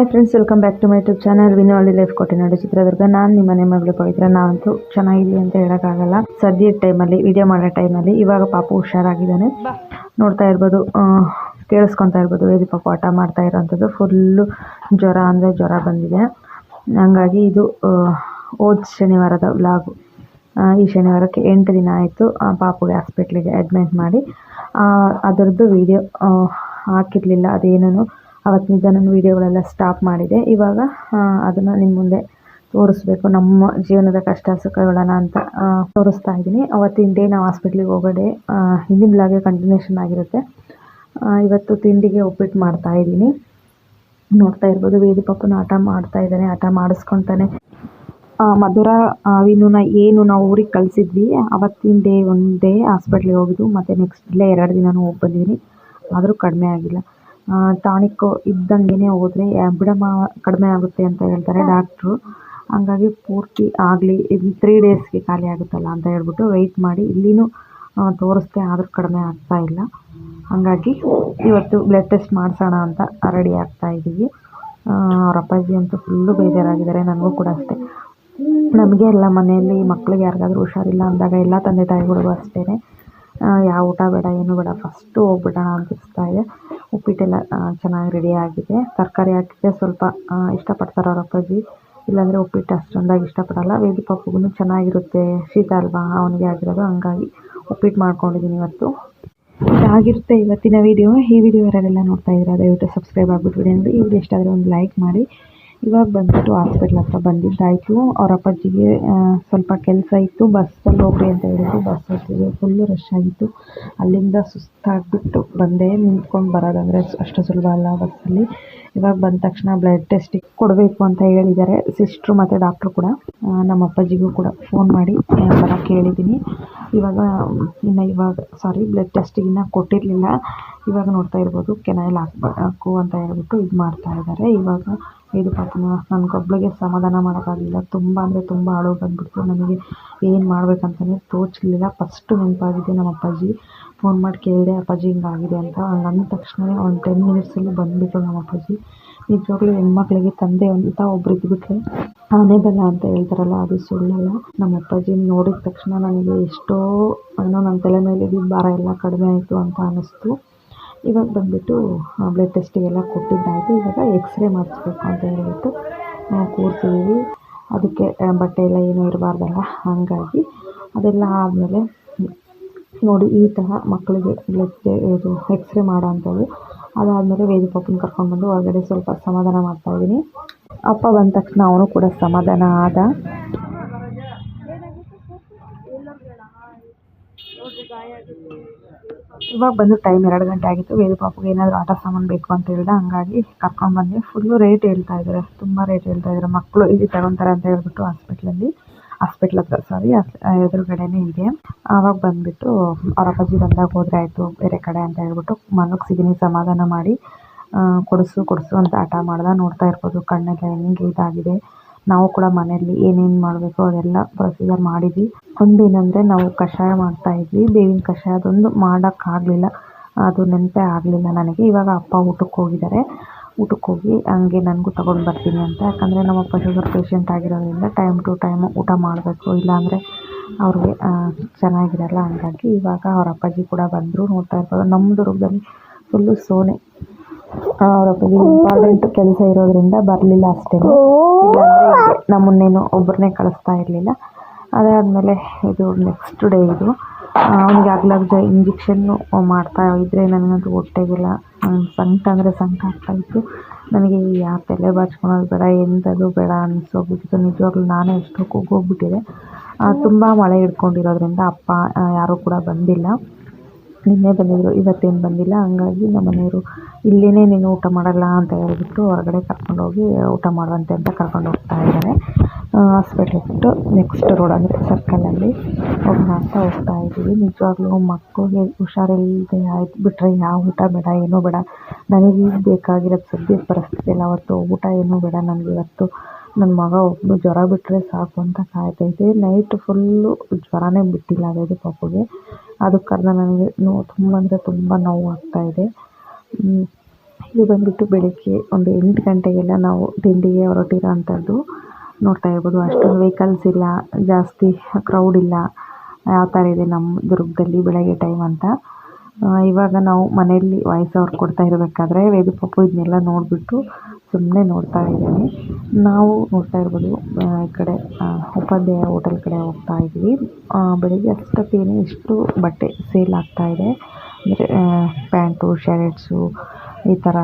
Hi friends welcome back to my YouTube channel Vino Halli life ಕೊಟ್ಟಿನಾಡು Chitradurga. ನಾನು ನಿಮ್ಮ ಮನೆ ಮಗಳು ಪವಿತ್ರ. ನಾವಂತೂ ಚೆನ್ನಾಗಿದೆ ಅಂತ ಹೇಳೋಕ್ಕಾಗಲ್ಲ. ಸದ್ಯದ ಟೈಮಲ್ಲಿ ವಿಡಿಯೋ ಮಾಡೋ ಟೈಮಲ್ಲಿ ಇವಾಗ ಪಾಪ ಹುಷಾರಾಗಿದ್ದಾನೆ. ನೋಡ್ತಾ ಇರ್ಬೋದು ಕೇಳಿಸ್ಕೊತಾ ಇರ್ಬೋದು ವೇದಿ ಪಾಪ ಆಟ ಮಾಡ್ತಾ ಇರೋವಂಥದ್ದು ಫುಲ್ಲು ಜ್ವರ ಅಂದರೆ ಜ್ವರ ಬಂದಿದೆ. ಹಂಗಾಗಿ ಇದು ಓದ್ ಹೋದ ಶನಿವಾರದ ವ್ಲಾಗು ಈ ಶನಿವಾರಕ್ಕೆ ಎಂಟು ದಿನ ಆಯಿತು ಪಾಪುಗೆ ಹಾಸ್ಪಿಟ್ಲಿಗೆ ಅಡ್ಮಿಟ್ ಮಾಡಿ. ಅದರದ್ದು ವಿಡಿಯೋ ಹಾಕಿರಲಿಲ್ಲ ಅದೇನೂ ಅವತ್ತಿನಿಂದ ನನ್ನ ವೀಡಿಯೋಗಳೆಲ್ಲ ಸ್ಟಾಪ್ ಮಾಡಿದೆ. ಇವಾಗ ಅದನ್ನು ನಿಮ್ಮ ಮುಂದೆ ತೋರಿಸ್ಬೇಕು. ನಮ್ಮ ಜೀವನದ ಕಷ್ಟ ಸುಖಗಳನ್ನು ಅಂತ ತೋರಿಸ್ತಾ ಇದ್ದೀನಿ. ಅವತ್ತಿನ ಡೇ ನಾವು ಹಾಸ್ಪಿಟ್ಲಿಗೆ ಹೋಗೋಡೆ ಹಿಂದಿನ ಬ್ಲಾಗೆ ಕಂಟಿನ್ಯೂಷನ್ ಆಗಿರುತ್ತೆ. ಇವತ್ತು ತಿಂಡಿಗೆ ಉಪ್ಪಿಟ್ಟು ಮಾಡ್ತಾ ಇದ್ದೀನಿ. ನೋಡ್ತಾ ಇರ್ಬೋದು, ವೇದಿ ಪಾಪನ ಆಟ ಮಾಡ್ತಾ ಇದ್ದಾನೆ ಆಟ ಮಾಡಿಸ್ಕೊತಾನೆ. ಮಧುರ ವಿನೂನ ಏನು ನಾವು ಊರಿಗೆ ಕಳಿಸಿದ್ವಿ ಅವತ್ತಿನ ಡೇ ಒಂದು ಡೇ ಹಾಸ್ಪಿಟ್ಲಿಗೆ ಹೋಗಿದ್ದು, ಮತ್ತು ನೆಕ್ಸ್ಟ್ ಇಲ್ಲೇ, ಎರಡು ದಿನವೂ ಹೋಗಿ ಬಂದಿದ್ದೀನಿ. ಆದರೂ ಕಡಿಮೆ ಆಗಿಲ್ಲ. ಟಾನಿಕ್ಕು ಇದ್ದಂಗೆ ಹೋದ್ರೆ ಬಿಡಮ್ಮ, ಕಡಿಮೆ ಆಗುತ್ತೆ ಅಂತ ಹೇಳ್ತಾರೆ ಡಾಕ್ಟ್ರು. ಹಂಗಾಗಿ ಪೂರ್ತಿ ಆಗಲಿ ಇದು ತ್ರೀ ಡೇಸ್ಗೆ ಖಾಲಿ ಆಗುತ್ತಲ್ಲ ಅಂತ ಹೇಳ್ಬಿಟ್ಟು ವೆಯ್ಟ್ ಮಾಡಿ. ಇಲ್ಲಿನೂ ತೋರಿಸ್ದೆ, ಆದರೂ ಕಡಿಮೆ ಆಗ್ತಾ ಇಲ್ಲ. ಹಾಗಾಗಿ ಇವತ್ತು ಬ್ಲಡ್ ಟೆಸ್ಟ್ ಮಾಡಿಸೋಣ ಅಂತ ರೆಡಿ ಆಗ್ತಾ ಇದ್ದೀವಿ ಅವ್ರ ಅಪ್ಪಾಜಿ ಅಂತೂ ಫುಲ್ಲು ಬೇಜಾರಾಗಿದ್ದಾರೆ, ನನಗೂ ಕೂಡ ಅಷ್ಟೇ. ನಮಗೆ ಎಲ್ಲ ಮನೆಯಲ್ಲಿ ಮಕ್ಳಿಗೆ ಯಾರಿಗಾದ್ರೂ ಹುಷಾರಿಲ್ಲ ಅಂದಾಗ ಎಲ್ಲ ತಂದೆ ತಾಯಿಗಳಿಗೂ ಅಷ್ಟೇ ಯಾವ ಊಟ ಬೇಡ, ಏನು ಬೇಡ ಫಸ್ಟು ಹೋಗ್ಬಿಡೋಣ ಅನಿಸ್ತಾ ಇದೆ ಉಪ್ಪಿಟ್ಟೆಲ್ಲ ಚೆನ್ನಾಗಿ ರೆಡಿ ಆಗಿದೆ. ತರಕಾರಿ ಹಾಕಿದ್ರೆ ಸ್ವಲ್ಪ ಇಷ್ಟಪಡ್ತಾರೆ ಅವ್ರ ಅಪ್ಪಾಜಿ ಇಲ್ಲಾಂದರೆ ಉಪ್ಪಿಟ್ಟು ಅಷ್ಟೊಂದಾಗಿ ಇಷ್ಟಪಡಲ್ಲ. ವೇದಿ ಪಾಪುಗೂ ಚೆನ್ನಾಗಿರುತ್ತೆ. ಶೀತ ಅಲ್ವಾ? ಅವನಿಗೆ ಆಗಿರೋದು ಹಂಗಾಗಿ ಉಪ್ಪಿಟ್ಟು ಮಾಡ್ಕೊಂಡಿದ್ದೀನಿ ಇವತ್ತು. ಇದಾಗಿರುತ್ತೆ ಇವತ್ತಿನ ವಿಡಿಯೋ ಈ ವಿಡಿಯೋ ಯಾರೆಲ್ಲ ನೋಡ್ತಾ ಇದ್ದೀರಾ, ದಯವಿಟ್ಟು ಸಬ್ಸ್ಕ್ರೈಬ್ ಆಗಿಬಿಟ್ಟು ಅಂದರೆ ಈ ವಿಡಿಯೋ ಇಷ್ಟ ಆದರೆ ಒಂದು ಲೈಕ್ ಮಾಡಿ. ಇವಾಗ ಬಂದ್ಬಿಟ್ಟು ಹಾಸ್ಪಿಟ್ಲ್ ಹತ್ರ ಬಂದಿದ್ದಾಯಿತು. ಅವ್ರ ಅಪ್ಪಾಜಿಗೆ ಸ್ವಲ್ಪ ಕೆಲಸ ಇತ್ತು. ಬಸ್ಸಲ್ಲಿ ಹೋಗ್ರಿ ಅಂತ ಹೇಳಿದ್ರು. ಬಸ್ ಹೋಗ್ತಿದ್ವಿ ಫುಲ್ಲು ರಶ್ ಆಗಿತ್ತು. ಅಲ್ಲಿಂದ ಸುಸ್ತಾಗಿಬಿಟ್ಟು ಬಂದೆ ನಿಂತ್ಕೊಂಡು ಬರೋದಂದರೆ ಅಷ್ಟು ಸುಲಭ ಅಲ್ಲ ಬಸ್ಸಲ್ಲಿ ಇವಾಗ ಬಂದ ತಕ್ಷಣ ಬ್ಲಡ್ ಟೆಸ್ಟಿಗೆ ಕೊಡಬೇಕು ಅಂತ ಹೇಳಿದ್ದಾರೆ. ಸಿಸ್ಟ್ರು ಮತ್ತು ಡಾಕ್ಟ್ರು ಕೂಡ ನಮ್ಮ ಅಪ್ಪಾಜಿಗೂ ಕೂಡ ಫೋನ್ ಮಾಡಿ ಬರೋಕ್ಕೆ ಹೇಳಿದ್ದೀನಿ ಇವಾಗ, ಇನ್ನು ಇವಾಗ ಸಾರಿ ಬ್ಲಡ್ ಟೆಸ್ಟಿಗೆ ಇನ್ನೂ ಕೊಟ್ಟಿರಲಿಲ್ಲ. ಇವಾಗ ನೋಡ್ತಾ ಇರ್ಬೋದು ಕೆನಾಯಿಲ್ ಹಾಕ್ಬೇಕು ಅಂತ ಹೇಳ್ಬಿಟ್ಟು ಇದು ಮಾಡ್ತಾ ಇದ್ದಾರೆ. ಇವಾಗ ಇದು ಪಾಪನ ಒಬ್ಬಳಿಗೆ ಸಮಾಧಾನ ಮಾಡೋಕ್ಕಾಗಲಿಲ್ಲ. ತುಂಬ ಅಂದರೆ ತುಂಬ ಅಳು ಬಂದ್ಬಿಡ್ತು ನನಗೆ ಏನು ಮಾಡಬೇಕಂತಲೇ ತೋಚಲಿಲ್ಲ. ಫಸ್ಟು ನೆನಪಾಗಿದೆ ನಮ್ಮ ಅಪ್ಪಾಜಿ. ಫೋನ್ ಮಾಡಿ ಕೇಳಿದೆ, ಅಪ್ಪಾಜಿ ಹಿಂಗಾಗಿದೆ ಅಂತ. ಅಂದ ತಕ್ಷಣ ಒಂದು ಟೆನ್ ಮಿನಿಟ್ಸಲ್ಲಿ ಬಂದುಬಿಟ್ರು ನಮ್ಮ ಅಪ್ಪಾಜಿ. ನಿಜವಾಗ್ಲೂ ಹೆಣ್ಮಕ್ಳಿಗೆ ತಂದೆ ಅಂತ ಒಬ್ರು ಇದ್ಬಿಟ್ರೆ ಆನೆ ಅಂತ ಹೇಳ್ತಾರಲ್ಲ, ಅದು ಸುಳ್ಳಲ್ಲ. ನಮ್ಮ ಅಪ್ಪಾಜಿ ನೋಡಿದ ತಕ್ಷಣ ನನಗೆ ಎಷ್ಟೋ, ಏನೋ ನನ್ನ ತಲೆ ಮೇಲೆ ಇದ್ದಿದ್ದ ಭಾರ ಎಲ್ಲ ಕಡಿಮೆ ಆಯಿತು ಅಂತ ಅನ್ನಿಸ್ತು. ಇವಾಗ ಬಂದುಬಿಟ್ಟು ಬ್ಲಡ್ ಟೆಸ್ಟಿಗೆಲ್ಲ ಕೊಟ್ಟಿದ್ದಾಯಿತು ಇವಾಗ ಎಕ್ಸ್ರೇ ಮಾಡಿಸ್ಬೇಕು ಅಂತ ಹೇಳ್ಬಿಟ್ಟು ಕೂರಿಸಿದ್ದೀವಿ. ಅದಕ್ಕೆ ಆ, ಬಟ್ಟೆ ಎಲ್ಲ ಏನೂ ಇರಬಾರ್ದಲ್ಲ ಹಾಗಾಗಿ ಅದೆಲ್ಲ ಆದಮೇಲೆ ನೋಡಿ ಈ ಥರ ಮಕ್ಕಳಿಗೆ ಬ್ಲಡ್ ಇದು ಎಕ್ಸ್ರೇ ಮಾಡೋ ಅಂಥದ್ದು. ಅದಾದಮೇಲೆ ವೇದಿ ಪಾಪನ ಕರ್ಕೊಂಡ್ಬಂದು ಹೊರಗಡೆ ಸ್ವಲ್ಪ ಸಮಾಧಾನ ಮಾಡ್ತಾಯಿದ್ದೀನಿ ಅಪ್ಪ ಬಂದ ತಕ್ಷಣ ಅವನು ಕೂಡ ಸಮಾಧಾನ ಆದ. ಇವಾಗ ಬಂದು ಟೈಮ್ ಎರಡು ಗಂಟೆ ಆಗಿತ್ತು. ವೇದು ಪಾಪುಗೆ ಏನಾದರೂ ಆಟ ಸಾಮಾನು ಬೇಕು ಅಂತ ಹೇಳ್ದೆ, ಹಂಗಾಗಿ ಕರ್ಕೊಂಡ್ಬಂದೆ ಫುಲ್ಲು ರೇಟ್ ಹೇಳ್ತಾ ಇದ್ದಾರೆ. ತುಂಬ ರೇಟ್ ಹೇಳ್ತಾ ಇದ್ದಾರೆ. ಮಕ್ಕಳು ಇಲ್ಲಿ ತಗೊಂತಾರೆ ಅಂತ ಹೇಳ್ಬಿಟ್ಟು ಹಾಸ್ಪಿಟ್ಲಲ್ಲಿ ಹಾಸ್ಪಿಟ್ಲ್ ಹತ್ರ ಸಾರಿ ಎದುರುಗಡೆನೇ ಇದೆ. ಆವಾಗ ಬಂದುಬಿಟ್ಟು ಅವ್ರ ಅಪ್ಪಾಜಿ ಬಂದಾಗ ಹೋದ್ರೆ ಆಯಿತು, ಬೇರೆ ಕಡೆ ಅಂತ ಹೇಳ್ಬಿಟ್ಟು ಮಲಗಿಸಿದ್ದೀನಿ ಸಮಾಧಾನ ಮಾಡಿ ಕೊಡಿಸು ಕೊಡಿಸು ಅಂತ ಆಟ ಮಾಡ್ದೆ. ನೋಡ್ತಾ ಇರ್ಬೋದು, ಕಣ್ಣೆಲ್ಲ ಹೆಂಗೆ ಇದಾಗಿದೆ. ನಾವು ಕೂಡ ಮನೆಯಲ್ಲಿ ಏನೇನು ಮಾಡಬೇಕು ಅದೆಲ್ಲ ಪ್ರೊಸೀಜರ್ ಮಾಡಿದ್ವಿ. ಒಂದೇನಂದರೆ ನಾವು ಕಷಾಯ ಮಾಡ್ತಾ ಇದ್ವಿ. ಬೇವಿನ ಕಷಾಯ ಅದೊಂದು ಮಾಡೋಕ್ಕಾಗಲಿಲ್ಲ ಅದು ನೆನಪೇ ಆಗಲಿಲ್ಲ ನನಗೆ. ಇವಾಗ ಅಪ್ಪ ಊಟಕ್ಕೆ ಹೋಗಿದ್ದಾರೆ. ಊಟಕ್ಕೆ ಹೋಗಿ ಹಂಗೆ ನನಗೂ ತಗೊಂಡು ಬರ್ತೀನಿ ಅಂತ. ಯಾಕಂದರೆ ನಮ್ಮಪ್ಪ ಶುಗರ್ ಪೇಷಂಟ್ ಆಗಿರೋದ್ರಿಂದ ಟೈಮ್ ಟು ಟೈಮ್ ಊಟ ಮಾಡಬೇಕು. ಇಲ್ಲಾಂದರೆ ಅವ್ರಿಗೆ ಚೆನ್ನಾಗಿರಲ್ಲ. ಹಂಗಾಗಿ ಇವಾಗ ಅವ್ರ ಅಪ್ಪಾಜಿ ಕೂಡ ಬಂದರು ನೋಡ್ತಾ ಇರ್ಬೋದು. ನಮ್ಮ ದುರ್ಗದಲ್ಲಿ ಫುಲ್ಲು ಸೋನೆ. ಅವ್ರ ಅಪ್ಪಾಜಿ ಇಂಪಾರ್ಟೆಂಟ್ ಕೆಲಸ ಇರೋದ್ರಿಂದ ಬರಲಿಲ್ಲ ಅಷ್ಟೇ. ಇಲ್ಲಾಂದರೆ ನಮ್ಮನ್ನೇನು ಒಬ್ಬರನ್ನೇ ಕಳಿಸ್ತಾ ಇರಲಿಲ್ಲ. ಅದಾದಮೇಲೆ ಇದು ನೆಕ್ಸ್ಟ್ ಡೇ ಇದು. ಅವನಿಗೆ ಆಗ್ಲಾಗ್ದ ಇಂಜೆಕ್ಷನ್ನು ಮಾಡ್ತಾ ಇದ್ದರೆ ನನಗಂತೂ ಹೊಟ್ಟೆಗಿಲ್ಲ ಸಂಕ ಸಂಕಟ ಅಂದರೆ ಸಂಕಟ ಆಗ್ತಾಯಿತ್ತು ನನಗೆ ಯಾವ ತಲೆ ಬಾಚ್ಕೊಳೋದು ಬೇಡ ಎಂಥದ್ದು ಬೇಡ ಅನಿಸೋಗ್ಬಿಟ್ಟಿತ್ತು. ನಿಜವಾಗ್ಲೂ ನಾನೇ ಎಷ್ಟೋ ಕುಗ್ಗೋಗ್ಬಿಟ್ಟಿದೆ ತುಂಬ ಮಳೆ ಹಿಡ್ಕೊಂಡಿರೋದ್ರಿಂದ ಅಪ್ಪ ಯಾರೂ ಕೂಡ ಬಂದಿಲ್ಲ. ನಿನ್ನೆ ಬಂದಿದ್ದರು ಇವತ್ತೇನು ಬಂದಿಲ್ಲ, ಹಂಗಾಗಿ ನಮ್ಮ ಮನೆಯವರು ಇಲ್ಲೇ ನೀನು ಊಟ ಮಾಡಲ್ಲ ಅಂತ ಹೇಳ್ಬಿಟ್ಟು ಹೊರಗಡೆ ಕರ್ಕೊಂಡೋಗಿ ಊಟ ಮಾಡುವಂತೆ ಅಂತ ಕರ್ಕೊಂಡು ಹೋಗ್ತಾ ಇದ್ದಾರೆ. ಹಾಸ್ಪಿಟ್ಲ್ ಬಿಟ್ಟು ನೆಕ್ಸ್ಟ್ ರೋಡ್ ಅಂದರೆ ಸರ್ಕಲಲ್ಲಿ ಹೋಗೋಣ ಅಂತ ಹೋಗ್ತಾ ಇದ್ದೀವಿ. ನಿಜವಾಗ್ಲೂ ಮಕ್ಕಳಿಗೆ ಹುಷಾರಿಲ್ಲದೆ ಆಯ್ತು ಬಿಟ್ಟರೆ ಯಾವ ಊಟ ಬೇಡ, ಏನೂ ಬೇಡ. ನನಗೆ ಈಗ ಬೇಕಾಗಿರೋದು ಸದ್ಯದ ಪರಿಸ್ಥಿತಿಯಲ್ಲಿ ಅವತ್ತು ಊಟ ಏನೂ ಬೇಡ. ನನಗೆ ಇವತ್ತು ನನ್ನ ಮಗ ಒಬ್ಬನು ಜ್ವರ ಬಿಟ್ಟರೆ ಸಾಕು ಅಂತ ಕಾಯ್ತೈತೆ ನೈಟ್ ಫುಲ್ಲು ಜ್ವರನೇ ಬಿಟ್ಟಿಲ್ಲ, ಅದೇ ಪಾಪುಗೆ. ಅದಕ್ಕೆ ಕಾರಣ ನನಗೆ ನೋವು ತುಂಬ ಅಂದರೆ ತುಂಬ ನೋವು ಇದೆ. ಇದು ಬಂದ್ಬಿಟ್ಟು ಬೆಳಿಗ್ಗೆ ಒಂದು ಎಂಟು ಗಂಟೆಗೆಲ್ಲ ನಾವು ತಿಂಡಿಗೆ ಹೊರಟಿರೋ ಅಂಥದ್ದು ನೋಡ್ತಾ ಇರ್ಬೋದು. ಅಷ್ಟೊಂದು ವೆಹಿಕಲ್ಸ್ ಇಲ್ಲ, ಜಾಸ್ತಿ ಕ್ರೌಡ್ ಇಲ್ಲ. ಯಾವ ಥರ ಇದೆ ನಮ್ಮ ದುರ್ಗದಲ್ಲಿ ಬೆಳಗ್ಗೆ ಟೈಮ್ ಅಂತ. ಇವಾಗ ನಾವು ಮನೆಯಲ್ಲಿ ವಾಯ್ಸ್ ಅವ್ರು ಕೊಡ್ತಾ ಇರಬೇಕಾದ್ರೆ ವೇದು ಇದನ್ನೆಲ್ಲ ನೋಡಿಬಿಟ್ಟು ಸುಮ್ಮನೆ ನೋಡ್ತಾ ಇದ್ದೀನಿ. ನಾವು ನೋಡ್ತಾ ಇರ್ಬೋದು ಈ ಕಡೆ ಉಪಾಧ್ಯಾಯ ಹೋಟೆಲ್ ಕಡೆ ಹೋಗ್ತಾ ಇದ್ವಿ. ಬೆಳಿಗ್ಗೆ ಅಷ್ಟೊತ್ತಿಗೆ ಎಷ್ಟು ಬಟ್ಟೆ ಸೇಲ್ ಆಗ್ತಾ ಇದೆ. ಅಂದರೆ ಪ್ಯಾಂಟು, ಶರ್ಟ್ಸು, ಈ ಥರ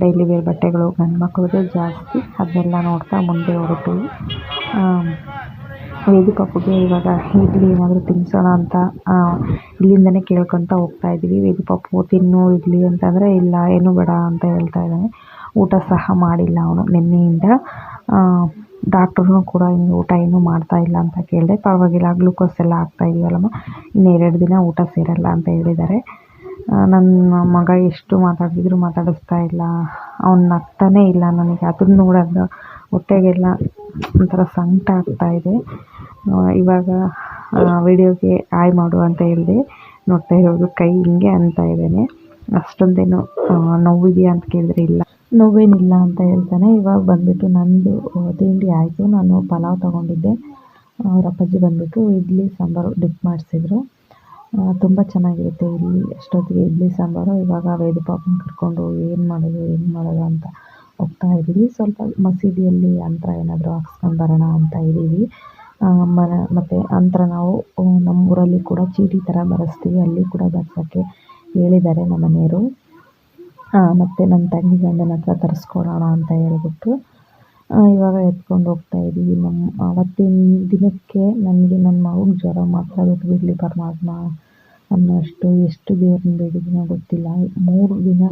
ಡೈಲಿ ವೇರ್ ಬಟ್ಟೆಗಳು ಗಂಡು ಮಕ್ಕಳಿಗೆ ಜಾಸ್ತಿ. ಅದನ್ನೆಲ್ಲ ನೋಡ್ತಾ ಮುಂದೆ ಹೊರಟ್ವಿ ವೇದಿ ಪಾಪುಗೆ ಇವಾಗ ಇಡ್ಲಿ ಏನಾದರೂ ತಿನ್ನಿಸೋಣ ಅಂತ ಇಲ್ಲಿಂದನೇ ಕೇಳ್ಕೊಂತ ಹೋಗ್ತಾ ಇದ್ದೀವಿ. ವೇದಿ ಪಾಪು ತಿನ್ನು ಇಡ್ಲಿ ಅಂತಂದರೆ ಇಲ್ಲ, ಏನು ಬೇಡ ಅಂತ ಹೇಳ್ತಾ ಇದ್ದಾನೆ. ಊಟ ಸಹ ಮಾಡಿಲ್ಲ ಅವನು ನಿನ್ನೆಯಿಂದ. ಡಾಕ್ಟ್ರೂ ಕೂಡ ಇನ್ನು ಊಟ ಏನು ಮಾಡ್ತಾ ಇಲ್ಲ ಅಂತ ಕೇಳಿದೆ. ಪರವಾಗಿಲ್ಲ, ಗ್ಲೂಕೋಸ್ ಎಲ್ಲ ಹಾಕ್ತಾ ಇದೀವಲ್ಲಮ್ಮ ಇನ್ನು ಎರಡು ದಿನ ಊಟ ಸೇರಲ್ಲ ಅಂತ ಹೇಳಿದ್ದಾರೆ. ನನ್ನ ಮಗ ಎಷ್ಟು ಮಾತಾಡಿದ್ರು ಮಾತಾಡಿಸ್ತಾ ಇಲ್ಲ. ಅವ್ನು ನಗ್ತಾನೇ ಇಲ್ಲ ನನಗೆ. ಅದನ್ನ ನೋಡೋದು ಹೊಟ್ಟೆಗೆಲ್ಲ ಒಂಥರ ಸಂಕಟ ಆಗ್ತಾ ಇದೆ. ಇವಾಗ ವಿಡಿಯೋಗೆ ಆಯ್ ಮಾಡು ಅಂತ ಹೇಳಿದೆ. ನೋಡ್ತಾ ಇರೋದು ಕೈ ಹಿಂಗೆ ಅಂತ ಇದ್ದೇನೆ. ಅಷ್ಟೊಂದೇನು ನೋವಿದೆಯಾ ಅಂತ ಕೇಳಿದ್ರೆ ಇಲ್ಲ. ನೋವೇನಿಲ್ಲ ಅಂತ ಹೇಳ್ತಾನೆ. ಇವಾಗ ಬಂದುಬಿಟ್ಟು ನಂದು ಆ, ತಿಂಡಿ ಆಯಿತು. ನಾನು ಪಲಾವ್ ತೊಗೊಂಡಿದ್ದೆ. ಅವ್ರ ಅಪ್ಪಾಜಿ ಬಂದುಬಿಟ್ಟು ಇಡ್ಲಿ ಸಾಂಬಾರು ಡಿಪ್ ಮಾಡಿಸಿದ್ರು. ತುಂಬ ಚೆನ್ನಾಗಿರುತ್ತೆ ಇಲ್ಲಿ. ಎಷ್ಟೊತ್ತಿಗೆ ಇಡ್ಲಿ ಸಾಂಬಾರು ಇವಾಗ ವೇದ ಪಾಪನ ಕರ್ಕೊಂಡು ಏನು ಮಾಡೋದು ಏನು ಮಾಡೋದು ಅಂತ ಹೋಗ್ತಾ ಇದ್ದೀವಿ. ಸ್ವಲ್ಪ ಮಸೀದಿಯಲ್ಲಿ ಅಂತರ ಏನಾದರೂ ಹಾಕ್ಸ್ಕೊಂಡು ಬರೋಣ ಅಂತ ಇದ್ದೀವಿ. ಮನ ಮತ್ತು ಅಂತರ ನಾವು ನಮ್ಮ ಊರಲ್ಲಿ ಕೂಡ ಚೀಟಿ ಥರ ಬರೆಸ್ತೀವಿ. ಅಲ್ಲಿ ಕೂಡ ಬರ್ಸೋಕ್ಕೆ ಹೇಳಿದ್ದಾರೆ ನಮ್ಮ ಮನೆಯವರು ಮತ್ತು ನನ್ನ ತಂಗಿ ಗಂಡನ ಹತ್ರ ತರಿಸ್ಕೊಡೋಣ ಅಂತ ಹೇಳ್ಬಿಟ್ಟು ಇವಾಗ ಎತ್ಕೊಂಡು ಹೋಗ್ತಾ ಇದ್ದೀವಿ ನಮ್ಮ ಅವತ್ತಿನ ದಿನಕ್ಕೆ ನನಗೆ ನನ್ನ ಮಗುಗೆ ಜ್ವರ ಮಾತ್ರ ಬಿಟ್ಬಿಡಲಿ ಪರಮಾತ್ಮ. ಅನ್ನೋಷ್ಟು ಎಷ್ಟು ದೇವ್ರನ್ನ ಬೇಡಿದ್ದೀನೋ ಗೊತ್ತಿಲ್ಲ. ಮೂರು ದಿನ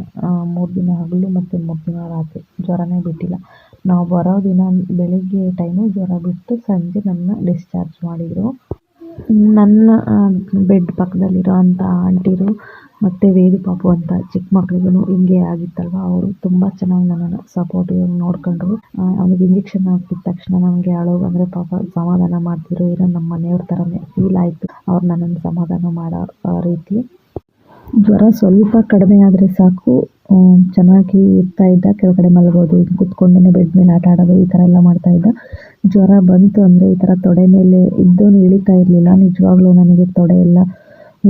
ಮೂರು ದಿನ ಹಗಲು ಮತ್ತು ಮೂರು ದಿನ ರಾತ್ರಿ ಜ್ವರನೇ ಬಿಟ್ಟಿಲ್ಲ. ನಾವು ಬರೋ ದಿನ ಬೆಳಿಗ್ಗೆ ಟೈಮು ಜ್ವರ ಬಿಟ್ಟು ಸಂಜೆ ನನ್ನ ಡಿಸ್ಚಾರ್ಜ್ ಮಾಡಿದರು. ನನ್ನ ಬೆಡ್ ಪಕ್ಕದಲ್ಲಿರೋ ಅಂಥ ಆಂಟಿರು ಮತ್ತು ವೇದು ಪಾಪು ಅಂತ ಚಿಕ್ಕ ಮಕ್ಳಿಗೂ ಹಿಂಗೆ ಆಗಿತ್ತಲ್ವ? ಅವರು ತುಂಬ ಚೆನ್ನಾಗಿ ನನ್ನನ್ನು ಸಪೋರ್ಟಿವ್ ನೋಡ್ಕೊಂಡ್ರು. ಅವನಿಗೆ ಇಂಜೆಕ್ಷನ್ ಹಾಕಿದ ತಕ್ಷಣ ನನಗೆ ಅಳು ಬಂದರೆ ಪಾಪ ಸಮಾಧಾನ ಮಾಡ್ತಿದ್ರು. ಏನೋ ನಮ್ಮ ಮನೆಯವ್ರ ಥರನೇ ಫೀಲ್ ಆಯಿತು. ಅವ್ರು ನನ್ನನ್ನು ಸಮಾಧಾನ ಮಾಡೋ ರೀತಿ. ಜ್ವರ ಸ್ವಲ್ಪ ಕಡಿಮೆ ಆದರೆ ಸಾಕು. ಚೆನ್ನಾಗಿ ಇರ್ತಾ ಇದ್ದ. ಕೆಳಗಡೆ ಮಲಗೋದು ಕುತ್ಕೊಂಡೇನೆ ಬೆಡ್ ಮೇಲೆ ಆಟ ಆಡೋದು, ಈ ಥರ ಎಲ್ಲ ಮಾಡ್ತಾ ಇದ್ದ. ಜ್ವರ ಬಂತು ಅಂದರೆ ಈ ಥರ ತೊಡೆ ಮೇಲೆ ಇದ್ದೂ ಇಳಿತಾ ಇರಲಿಲ್ಲ. ನಿಜವಾಗ್ಲೂ ನನಗೆ ತೊಡೆ ಎಲ್ಲ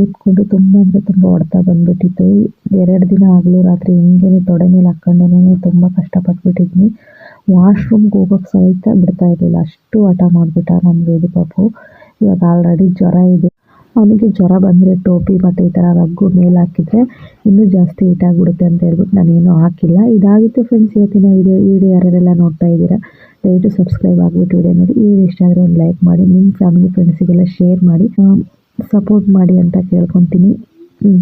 ಊದ್ಕೊಂಡು ತುಂಬ ಅಂದರೆ ತುಂಬ ಹೊಡೆತ ಬಂದುಬಿಟ್ಟಿತ್ತು. ಎರಡು ದಿನ ಆಗಲೂ ರಾತ್ರಿ ಹಿಂಗೇನೆ ತೊಡೆ ಮೇಲೆ ಹಾಕ್ಕೊಂಡೇನೆ ತುಂಬ ಕಷ್ಟಪಟ್ಬಿಟ್ಟಿದ್ನಿ. ವಾಶ್ರೂಮ್ಗೆ ಹೋಗೋಕ್ಕೆ ಸಹಿತ ಬಿಡ್ತಾ ಇರಲಿಲ್ಲ. ಅಷ್ಟು ಹಠ ಮಾಡಿಬಿಟ್ಟ ನಮ್ಮ ವೇದಿ ಪಾಪು. ಇವಾಗ ಆಲ್ರೆಡಿ ಜ್ವರ ಇದೆ. ಅವನಿಗೆ ಜ್ವರ ಬಂದರೆ ಟೋಪಿ ಮತ್ತು ಈ ಥರ ರಗ್ಗು ಮೇಲೆ ಹಾಕಿದರೆ ಇನ್ನೂ ಜಾಸ್ತಿ ಹಿಟಾಗ್ಬಿಡುತ್ತೆ ಅಂತ ಹೇಳ್ಬಿಟ್ಟು ನಾನೇನು ಹಾಕಿಲ್ಲ. ಇದಾಗಿತ್ತು ಫ್ರೆಂಡ್ಸ್ ಇವತ್ತಿನ ವಿಡಿಯೋ ಈ ವಿಡಿಯೋ ಯಾರೆಲ್ಲ ನೋಡ್ತಾ ಇದ್ದೀರಾ, ದಯವಿಟ್ಟು ಸಬ್ಸ್ಕ್ರೈಬ್ ಆಗಿಬಿಟ್ಟು ವಿಡಿಯೋ ನೋಡಿ. ಈ ವಿಡಿಯೋ ಇಷ್ಟ ಆದರೆ ಒಂದು ಲೈಕ್ ಮಾಡಿ ನಿಮ್ಮ ಫ್ಯಾಮಿಲಿ ಫ್ರೆಂಡ್ಸಿಗೆಲ್ಲ ಶೇರ್ ಮಾಡಿ. ಸಪೋರ್ಟ್ ಮಾಡಿ ಅಂತ ಕೇಳ್ಕೊತೀನಿ.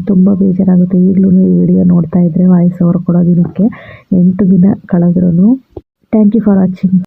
ತುಂಬ ಬೇಜಾರಾಗುತ್ತೆ. ಈಗಲೂ ಈ ವಿಡಿಯೋ ನೋಡ್ತಾ ಇದ್ದರೆ ವಾಯ್ಸ್ ಓವರ್ ಕೊಡೋ ದಿನಕ್ಕೆ ಎಂಟು ದಿನ ಕಳೆದ್ರೂ ಥ್ಯಾಂಕ್ ಯು ಫಾರ್ ವಾಚಿಂಗ್